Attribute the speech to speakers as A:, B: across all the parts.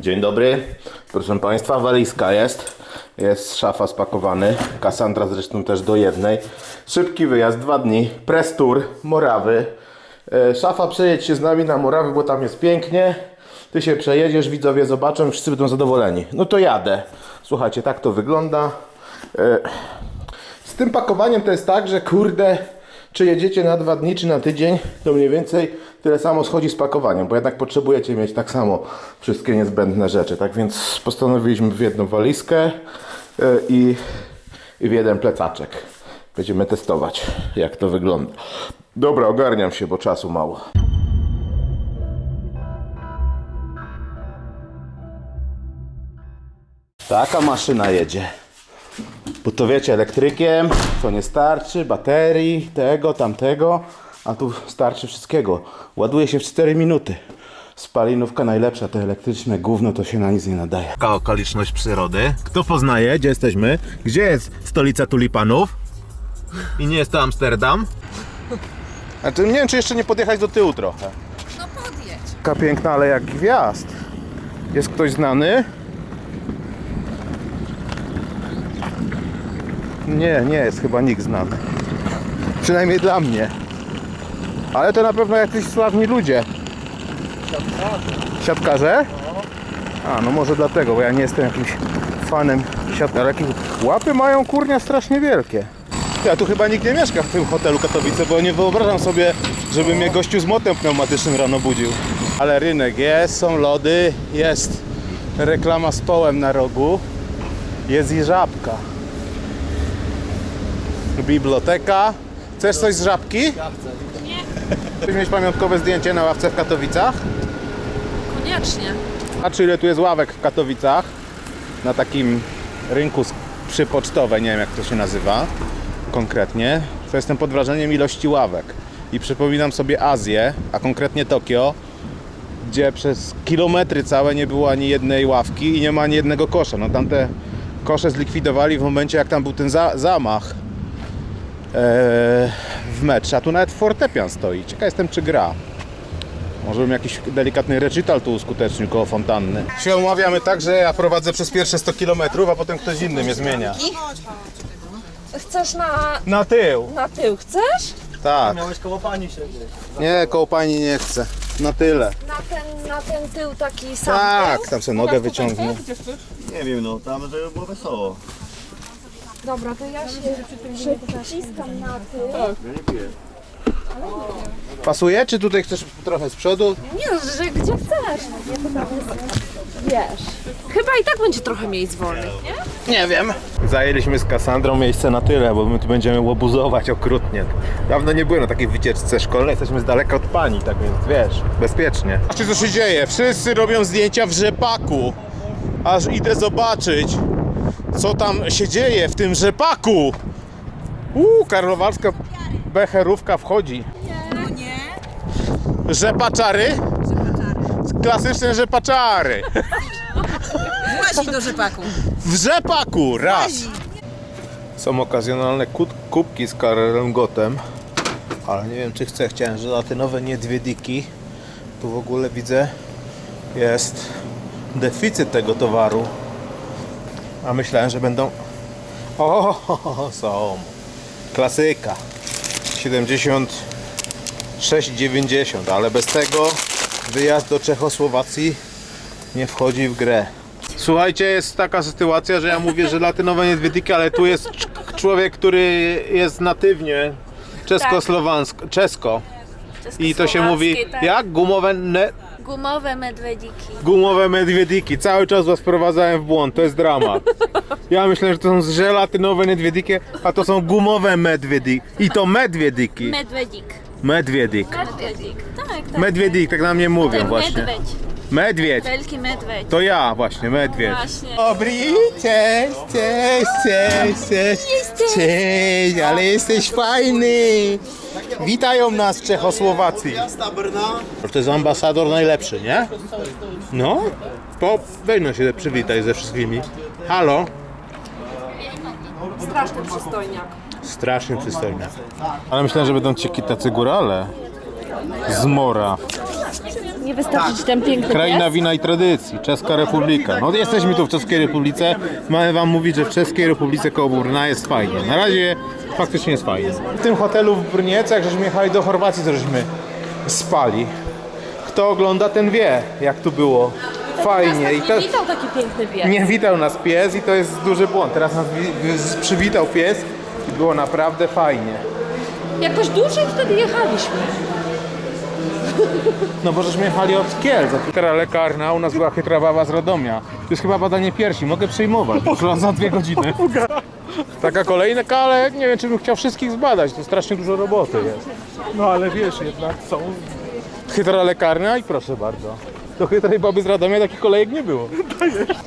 A: Dzień dobry. Proszę Państwa, walizka jest. Jest szafa spakowany. Kasandra zresztą też do jednej. Szybki wyjazd, dwa dni. Press tour, Morawy. E, Szafa przejedź się z nami na Morawy, bo tam jest pięknie. Ty się przejedziesz, widzowie zobaczą, wszyscy będą zadowoleni. No to jadę. Słuchajcie, tak to wygląda. E, Z tym pakowaniem to jest tak, że kurde, czy jedziecie na dwa dni, czy na tydzień, to mniej więcej tyle samo schodzi z pakowaniem, bo jednak potrzebujecie mieć tak samo wszystkie niezbędne rzeczy. Tak więc postanowiliśmy w jedną walizkę e, i, i w jeden plecaczek. Będziemy testować, jak to wygląda. Dobra, ogarniam się, bo czasu mało. Taka maszyna jedzie. Bo to wiecie, elektrykiem to nie starczy, baterii, tego, tamtego, a tu starczy wszystkiego. Ładuje się w 4 minuty. Spalinówka najlepsza, te elektryczne gówno to się na nic nie nadaje. Taka okoliczność przyrody. Kto poznaje, gdzie jesteśmy? Gdzie jest stolica tulipanów? I nie jest to Amsterdam? Znaczy, nie wiem, czy jeszcze nie podjechać do tyłu trochę.
B: No podjedź.
A: Taka piękna, ale jak gwiazd. Jest ktoś znany? Nie, nie jest chyba nikt znany. Przynajmniej dla mnie. Ale to na pewno jacyś sławni ludzie. Siatkarze? A, no może dlatego, bo ja nie jestem jakimś fanem jakie łapy mają kurnia strasznie wielkie. Ja tu chyba nikt nie mieszka w tym hotelu Katowice, bo nie wyobrażam sobie, żeby mnie gościu z motem pneumatycznym rano budził. Ale rynek jest, są lody, jest reklama z połem na rogu, jest i żabka. Biblioteka. Chcesz coś z żabki? Ja chcę. Chcesz mieć pamiątkowe zdjęcie na ławce w Katowicach?
B: Koniecznie.
A: A czy ile tu jest ławek w Katowicach? Na takim rynku z- przypocztowe, nie wiem jak to się nazywa konkretnie. To jestem pod wrażeniem ilości ławek. I przypominam sobie Azję, a konkretnie Tokio, gdzie przez kilometry całe nie było ani jednej ławki i nie ma ani jednego kosza. No tamte kosze zlikwidowali w momencie jak tam był ten za zamach eee, w mecz, a tu nawet fortepian stoi. Ciekaw jestem czy gra. Może bym jakiś delikatny recital tu uskutecznił koło fontanny. Się umawiamy tak, że ja prowadzę przez pierwsze 100 km, a potem ktoś inny mnie zmienia.
B: Chcesz na,
A: Na tył.
B: na tył? Chcesz?
A: Tak.
C: Miałeś koło pani siedzieć.
A: Nie, koło pani nie chcę. Na tyle.
B: Na ten, na ten tył taki sam
A: Tak,
B: tył?
A: tam sobie nogę wyciągnę.
C: Nie wiem, no tam żeby było wesoło.
B: Dobra, to ja się przyciskam na tył.
C: Ja nie piję.
A: Pasuje? Czy tutaj chcesz trochę z przodu?
B: Nie, że gdzie chcesz. Wiesz. Chyba i tak będzie trochę miejsc wolnych, nie?
A: Nie wiem. Zajęliśmy z Kassandrą miejsce na tyle, bo my tu będziemy łobuzować okrutnie. Dawno nie byłem na takiej wycieczce szkolnej, jesteśmy z daleka od pani, tak więc wiesz, bezpiecznie. Patrzcie co się dzieje, wszyscy robią zdjęcia w rzepaku. Aż idę zobaczyć, co tam się dzieje w tym rzepaku. Uuu, karlowarska becherówka wchodzi. Rzepaczary? Klasyczne rzepaczary.
D: Łazi do rzepaku.
A: W rzepaku, raz. Są okazjonalne kubki z Karelem Gotem, ale nie wiem czy chcę. Chciałem żelatynowe niedźwiedziki. Tu w ogóle widzę jest deficyt tego towaru. A myślałem, że będą. O, są. Klasyka. 76,90, ale bez tego wyjazd do Czechosłowacji nie wchodzi w grę. Słuchajcie, jest taka sytuacja, że ja mówię, że latynowe niedźwiedziki, ale tu jest cz- człowiek, który jest natywnie czesko-słowansko, czesko. I to się mówi,
E: tak.
A: jak? Gumowe, ne,
E: Gumowe medwedziki.
A: gumowe medwiediki. Cały czas was wprowadzałem w błąd, to jest dramat. Ja myślę, że to są żelatynowe niedźwiedziki, a to są gumowe medwiediki. I to medwiediki.
E: Medwedzik.
A: Medwiedik.
E: Medwedzik. Tak, tak.
A: Medwiedik, tak na mnie mówią
E: Ten
A: właśnie.
E: medwedź.
A: Medwiedź.
E: Wielki medwedź.
A: To ja właśnie, medwiedź.
E: Właśnie.
A: Dobry, cześć, cześć, cześć, cześć, cześć, ale jesteś fajny. Witają nas w Czechosłowacji. To jest ambasador najlepszy, nie? No, to weź no się przywitaj ze wszystkimi. Halo.
B: Straszny przystojniak.
A: Strasznie przystojny. Ale myślałem, że będą cieki tacy górale. Z mora.
B: Nie wystarczy ci ten piękny
A: Kraina
B: pies?
A: wina i tradycji, Czeska Republika. No jesteśmy tu w Czeskiej Republice. Mamy wam mówić, że w Czeskiej Republice koło Brna jest fajnie. Na razie faktycznie jest fajnie. W tym hotelu w Brniece, jak żeśmy jechali do Chorwacji, to żeśmy spali. Kto ogląda, ten wie, jak tu było. Fajnie. I to...
B: nie witał taki piękny pies.
A: Nie witał nas pies i to jest duży błąd. Teraz nas wi- wi- przywitał pies i było naprawdę fajnie.
B: Jakoś dłużej wtedy jechaliśmy.
A: No bo żeśmy jechali od Kielc. Chytra lekarna, u nas była chytra baba z Radomia. To jest chyba badanie piersi, mogę przejmować. Poszła za dwie godziny. Taka kolejna, ale nie wiem, czy bym chciał wszystkich zbadać. To strasznie dużo roboty jest. No ale wiesz, jednak są... Chytra lekarna i proszę bardzo. Do chytrej baby z Radomia takich kolejek nie było.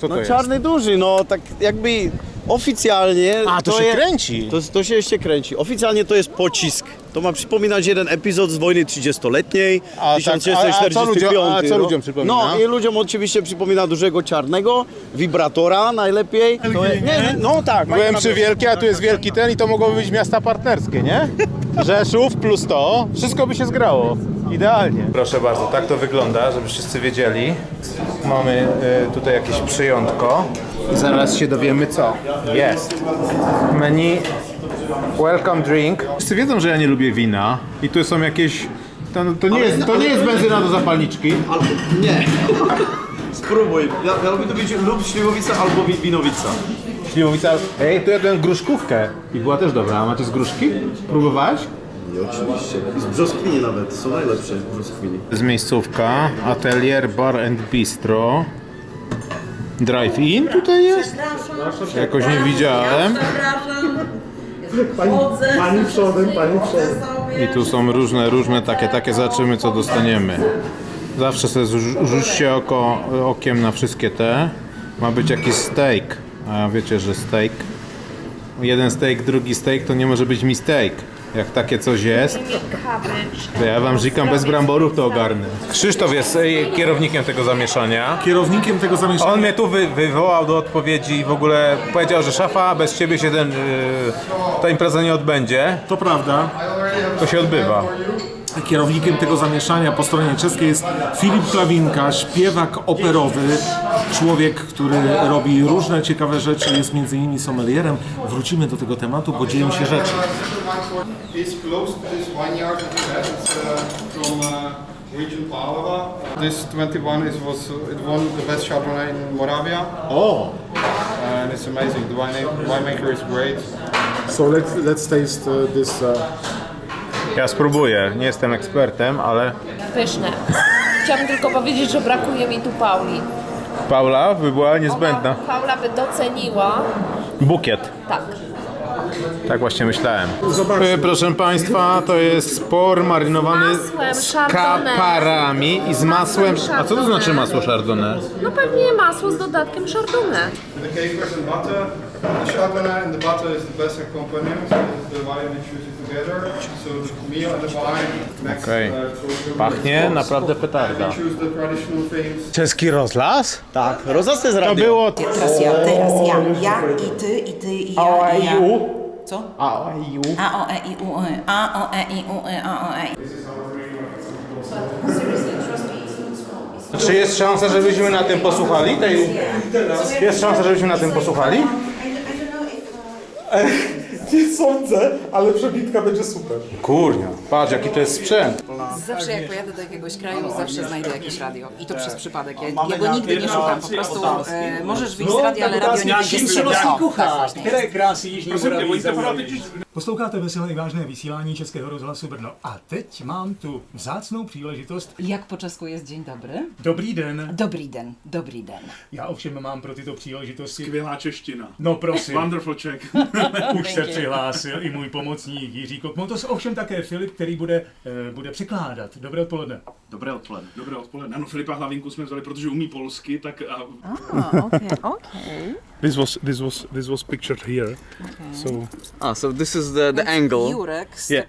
A: Co to
C: No
A: jest?
C: czarny duży, no tak jakby oficjalnie...
A: A, to się
C: je-
A: kręci.
C: To, to się jeszcze kręci. Oficjalnie to jest pocisk. To ma przypominać jeden epizod z wojny 30-letniej,
A: A, tak, a- a co
C: 1645.
A: ludziom- a co
C: no.
A: ludziom przypomina?
C: No i ludziom oczywiście przypomina dużego czarnego, wibratora najlepiej. To nie, nie, no tak.
A: Byłem przy Wielkie, a tu jest Wielki ten i to mogłoby być miasta partnerskie, nie? Rzeszów plus to, wszystko by się zgrało. Idealnie. Proszę bardzo, tak to wygląda, żeby wszyscy wiedzieli. Mamy y, tutaj jakieś przyjątko. Zaraz się dowiemy co. Jest. Menu welcome drink. Wszyscy wiedzą, że ja nie lubię wina i tu są jakieś... To, to, nie, jest, to nie jest benzyna do zapalniczki.
C: Albo, nie. Spróbuj. Ja, ja lubię to być lub śliwowica albo wi- winowica.
A: Śliwowica... Ej, tu jadłem gruszkówkę i była też dobra. A macie z gruszki? Próbowałeś?
C: I oczywiście. I z brzoskwini nawet. Są najlepsze brzoskwini.
A: Z miejscówka, atelier, bar and bistro. Drive-in tutaj jest? Jakoś nie widziałem.
C: Pani przodem, pani przodem.
A: I tu są różne, różne takie, takie zobaczymy co dostaniemy. Zawsze sobie zrzu- rzućcie oko, okiem na wszystkie te. Ma być jakiś steak. A wiecie, że steak. Jeden steak, drugi steak to nie może być mistake. Jak takie coś jest, to ja wam żikam bez bramborów to ogarnę. Krzysztof jest e, kierownikiem tego zamieszania.
F: Kierownikiem tego zamieszania
A: On mnie tu wy, wywołał do odpowiedzi i w ogóle powiedział, że szafa, bez ciebie się ten, y, ta impreza nie odbędzie.
F: to prawda.
A: To się odbywa.
F: Kierownikiem tego zamieszania po stronie czeskiej jest Filip Klawinka, śpiewak operowy, człowiek, który robi różne ciekawe rzeczy, jest między innymi sommelierem. Wrócimy do tego tematu, bo dzieją się rzeczy.
G: close to this vineyard that we have. It's uh, from uh, region Palava. This 21 is was it won the best Chardonnay in Moravia,
A: O!
G: and it's amazing. The wine winemaker is great.
F: So let's, let's taste uh, this.
A: Ja spróbuję, nie jestem ekspertem, ale
B: Pyszne. Chciałabym tylko powiedzieć, że brakuje mi tu Pauli.
A: Paula by była niezbędna.
B: Paula by doceniła.
A: Bukiet.
B: Tak.
A: Tak właśnie myślałem. E, Proszę Państwa, to jest spor marynowany
B: Masłem
A: z kaparami i z masłem. A co to znaczy masło chardonnay?
B: No pewnie masło z dodatkiem chardonnay.
G: The capers and butter. The Chardonnay and the butter is the best accompaniment. So this is the wine we choose it together. So the meal and the wine next.
A: Okej.
G: uh,
A: Pachnie naprawdę petarda.
G: We choose the traditional things.
A: Czeski rozlas?
C: Tak, rozasty z
A: To
C: radio.
A: było...
H: Teraz ja, teraz ja. Ja i ty, i ty, i ja, i ja. Co?
A: A, i u.
H: A, o, e, i, u, e. A, o, e, i, u, e. A, o, e.
A: Czy jest szansa, żebyśmy na tym posłuchali? Tej... Jest szansa, żebyśmy na tym posłuchali?
F: Nie sądzę, ale przebitka będzie super.
A: Kurnia, patrz jaki to jest sprzęt.
D: Zawsze jak pojadę do jakiegoś kraju, zawsze znajdę jakieś radio. I to przez przypadek. Ja, ja go nigdy nie szukam. Po prostu e, możesz wyjść z radia, ale radio nie będzie z ciebie. O, tak właśnie.
I: Posloucháte veselé vážné vysílání Českého rozhlasu Brno. A teď mám tu vzácnou příležitost.
D: Jak po czesku jest dzień dobry?
I: Dobrý den.
D: Dobrý den, dobrý den.
I: Já ovšem mám pro tyto příležitosti...
F: Skvělá čeština.
I: No prosím,
F: Wonderful Czech.
I: už se přihlásil i můj pomocník Jiří Kokmotos, ovšem také Filip, který bude, eh, bude překládat. Dobré odpoledne.
F: Dobré odpoledne. Dobré odpoledne. Ano, Filipa Hlavinku jsme vzali, protože umí polsky, tak... A...
D: A, okej, okej.
F: This was, this was, this was pictured here. So...
C: Ah, so this is the, the angle.
D: Jurek z
A: Yeah.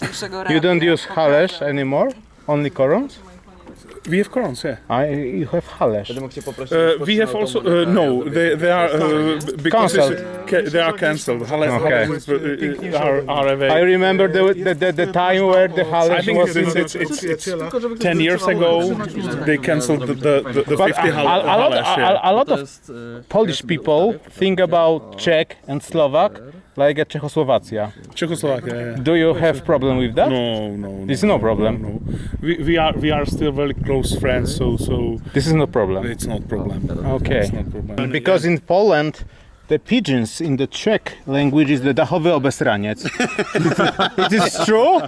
A: You don't use Haleś anymore? Only Korons?
J: We have crowns, yeah.
K: I, you have Hales.
J: Uh, we have also uh, no. They, they are uh, because
K: Cancelled.
J: ca- they are cancelled. Hales,
K: Okay.
J: Hales is, uh, are, are
K: I remember the, the, the, the time where the
J: I
K: Hales
J: think
K: was
J: it's,
K: in
J: it's, it's, it's, ten years ago they cancelled the, the, the, the
K: But
J: 50
K: a,
J: Hal-
K: a, a, lot,
J: Hales, yeah.
K: a, a lot of Polish people think about Czech and Slovak like a Czechoslovakia.
J: Czechoslovakia. yeah.
K: Do you have problem with that?
J: No, no,
K: This is no problem.
J: no. We, we are we are still very close friends, so so
K: This is no problem.
J: it's not problem.
K: Okay.
J: It's not problem.
K: Because in Poland, the pigeons in the Czech language is the dachowy obesraniec. it is true?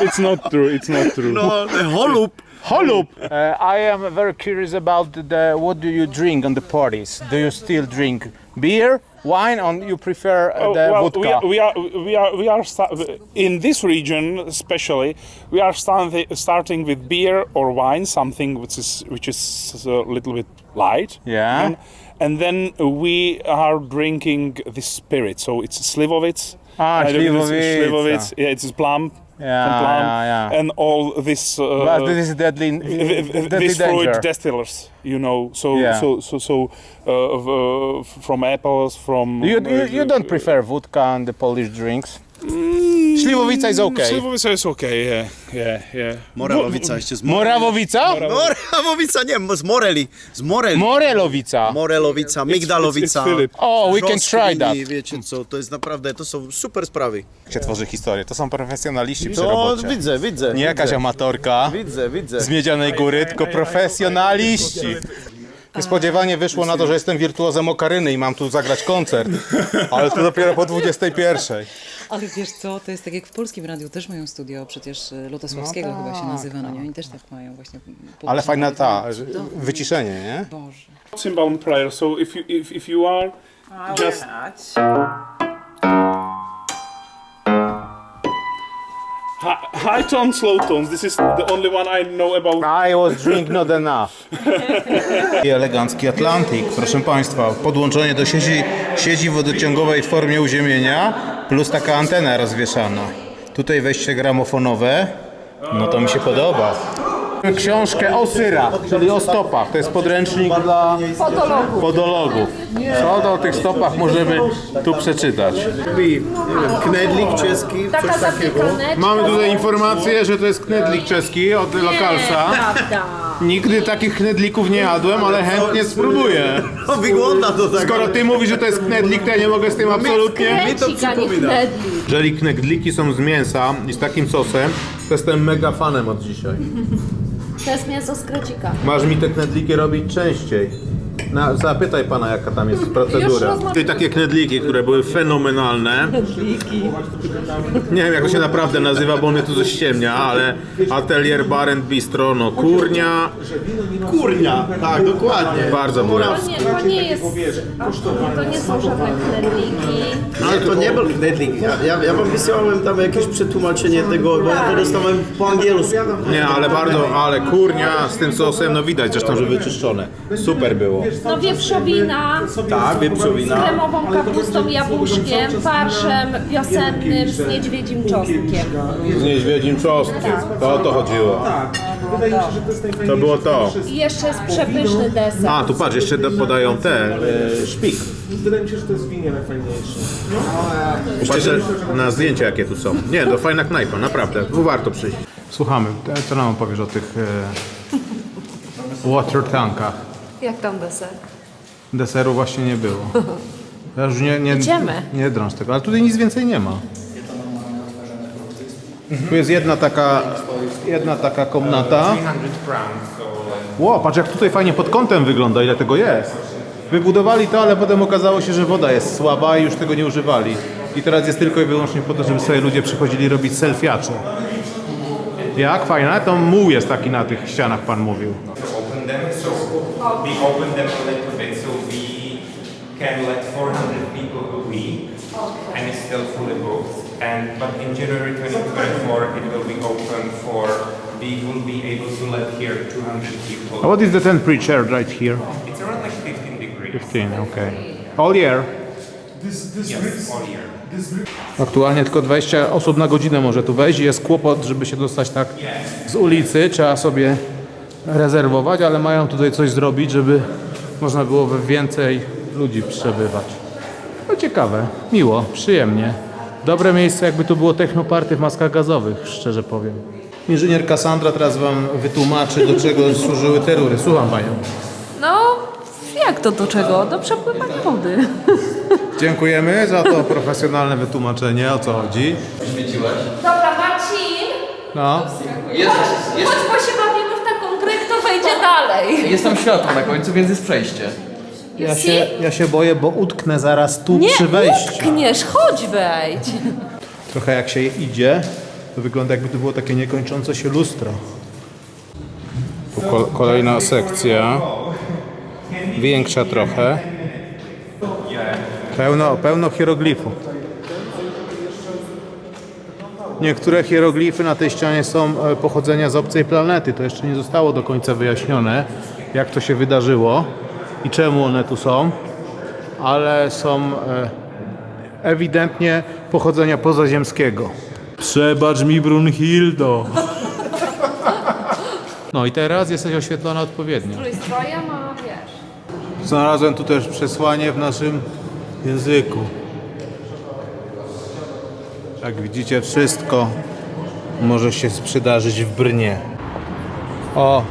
J: It's not true. It's not true.
C: No, holub.
K: Holub! Uh, I am very curious about the what do you drink on the parties? Do you still drink beer, wine, or you prefer uh,
J: Oh,
K: the
J: well,
K: vodka?
J: we are, we are we are we are sta- in this region especially we are starting starting with beer or wine something which is which is a little bit light
K: Yeah.
J: and, and then we are drinking this spirit so it's slivovitz
K: Ah,
J: I don't it's
K: Slivovica.
J: slivovitz yeah it's plum
K: Yeah,
J: plum
K: yeah, yeah.
J: and all this uh,
K: but this is deadly,
J: th- th-
K: deadly
J: this
K: danger.
J: fruit distillers you know so
K: Yeah.
J: so so so uh, uh, from apples from
K: you, you, you
J: uh,
K: don't prefer vodka and the Polish drinks? Slivovica is okay.
J: Slivovica is okay, yeah, yeah, yeah.
C: Morelowica jeszcze z Moreli.
K: Morawowica?
C: Morawowica, nie, z Moreli. Z Moreli.
K: Morelowica.
C: Morelowica, Migdalowica.
J: it's.
K: Oh, we can try that.
C: Wiecie co, to jest naprawdę, to są super sprawy.
K: się tworzy historię. To są profesjonaliści przy
C: To
K: robocie.
C: widzę, widzę.
K: Nie jakaś
C: widzę.
K: amatorka
C: Widzę, widzę.
K: z Miedzianej Góry, tylko profesjonaliści. Niespodziewanie wyszło na to, że jestem wirtuozem okaryny i mam tu zagrać koncert. Ale to dopiero po 21.
D: Ale wiesz co, to jest tak jak w polskim radiu też mają studio, przecież e, Lutosławskiego
K: No
D: chyba się
K: tak.
D: nazywa, no nie? Oni też tak mają właśnie.
K: Ale fajna ta, że- wyciszenie, nie?
D: Boże.
J: Cymbal prayer. So if you if, if you are just hi- high tones, slow tones. This is the only one I know about.
K: I was drink not enough. I elegancki Atlantik, proszę Państwa, podłączenie do sieci, sieci wodociągowej w formie uziemienia, plus taka antena rozwieszana. Tutaj wejście gramofonowe, no to mi się podoba. Książkę o syrach, czyli o stopach. To jest podręcznik dla
B: Podologów.
K: Co to o tych stopach możemy tu przeczytać?
C: Knedlik czeski,
B: Taka zapiekaneczka.
A: Mamy tutaj informację, że to jest knedlik czeski od lokalsa.
B: Prawda.
A: Nigdy takich knedlików nie jadłem, ale chętnie spróbuję.
C: No wygląda to tak.
A: Skoro ty mówisz, że to jest knedlik, to ja nie mogę z tym absolutnie.
C: Mi to
B: Krecik, a nie
C: przypomina.
B: knedlik.
A: Jeżeli knedliki są z mięsa i z takim sosem, to jestem mega fanem od dzisiaj.
B: To jest mięso z krecika.
A: Masz mi te knedliki robić częściej. Na, zapytaj pana, jaka tam jest procedura. Czyli takie knedliki, które były fenomenalne. Nie wiem, jak to się naprawdę nazywa, bo mnie tu coś ściemnia, ale Atelier Bar and Bistro, no kurnia,
C: Kurnia, tak, dokładnie.
A: bardzo.
B: To nie, to nie jest. To nie są żadne knedliki.
C: Ale to nie był knedlik. Ja, ja, ja wam wysyłałem tam jakieś przetłumaczenie tego, bo ja to dostałem po angielsku.
A: Nie, ale bardzo, ale kurnia z tym sosem, no widać zresztą, że wyczyszczone. Super było.
B: No wieprzowina
C: Tak,
B: z
C: wieprzowina.
B: kremową kapustą, jabłuszkiem, farszem wiosennym z niedźwiedzim czosnkiem.
A: Z niedźwiedzim czosnkiem. To o to chodziło. To było to.
B: I jeszcze jest przepyszny deser.
A: A, tu patrz, jeszcze do- podają te, e, szpik.
F: Wydaje mi się, że to jest winie najfajniejsze.
A: Patrzę na zdjęcia, jakie tu są. Nie, to fajna knajpa, naprawdę. Tu warto przyjść. Słuchamy, co nam powiesz o tych e, water tankach?
B: Jak tam deser?
A: Deseru właśnie nie było. Ja już nie, nie,
B: Idziemy.
A: nie drąż tego, ale tutaj nic więcej nie ma. Tu jest jedna taka, jedna taka komnata. Ło, patrz jak tutaj fajnie pod kątem wygląda, ile tego jest. Wybudowali to, ale potem okazało się, że woda jest słaba i już tego nie używali. I teraz jest tylko i wyłącznie po to, żeby sobie ludzie przychodzili robić selfiacze. Jak? Fajne? To muł jest taki na tych ścianach, pan mówił.
L: We open them a little bit so we can let 400 people a week and it's still fully booked. And but in January 2024 it will be open for we will be able to let here 200 people.
A: What is the temperature right here?
L: It's around like 15 degrees.
A: 15, okay. All year?
F: This, this
L: Yes, all year.
K: Aktualnie tylko 20 osób na godzinę może tu wejść. Jest kłopot, żeby się dostać tak z ulicy. Trzeba sobie rezerwować, ale mają tutaj coś zrobić, żeby można było we więcej ludzi przebywać. No ciekawe, miło, przyjemnie. Dobre miejsce, jakby tu było technoparty w maskach gazowych, szczerze powiem. Inżynier Cassandra teraz Wam wytłumaczy, do czego służyły te rury. Słucham Panią.
B: No, jak to do czego? Do przepływania wody.
K: Dziękujemy za to profesjonalne wytłumaczenie, o co chodzi.
B: Dobra, Marcin!
K: No.
B: Chodź, bo się bawimy w taką grę, kto wejdzie dalej.
M: Jest tam światło na końcu, więc jest przejście.
K: Ja się, ja się boję, bo utknę zaraz tu
B: Nie
K: przy wejściu.
B: utkniesz, chodź wejdź.
K: Trochę jak się idzie, to wygląda jakby to było takie niekończące się lustro. Tu kol- kolejna sekcja. Większa trochę. Pełno, pełno hieroglifów. Niektóre hieroglify na tej ścianie są e, pochodzenia z obcej planety. To jeszcze nie zostało do końca wyjaśnione, jak to się wydarzyło i czemu one tu są, ale są e, ewidentnie pochodzenia pozaziemskiego. Przebacz mi, Brunhildo. No i teraz jesteś oświetlona odpowiednio.
B: Strój strojem, a wiesz.
K: Znalazłem tu też przesłanie w naszym języku. Jak widzicie, wszystko może się przydarzyć w Brnie. O,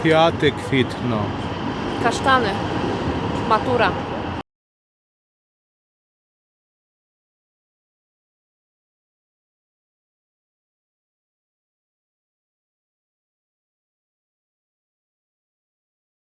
K: kwiaty kwitną.
B: Kasztany. Matura.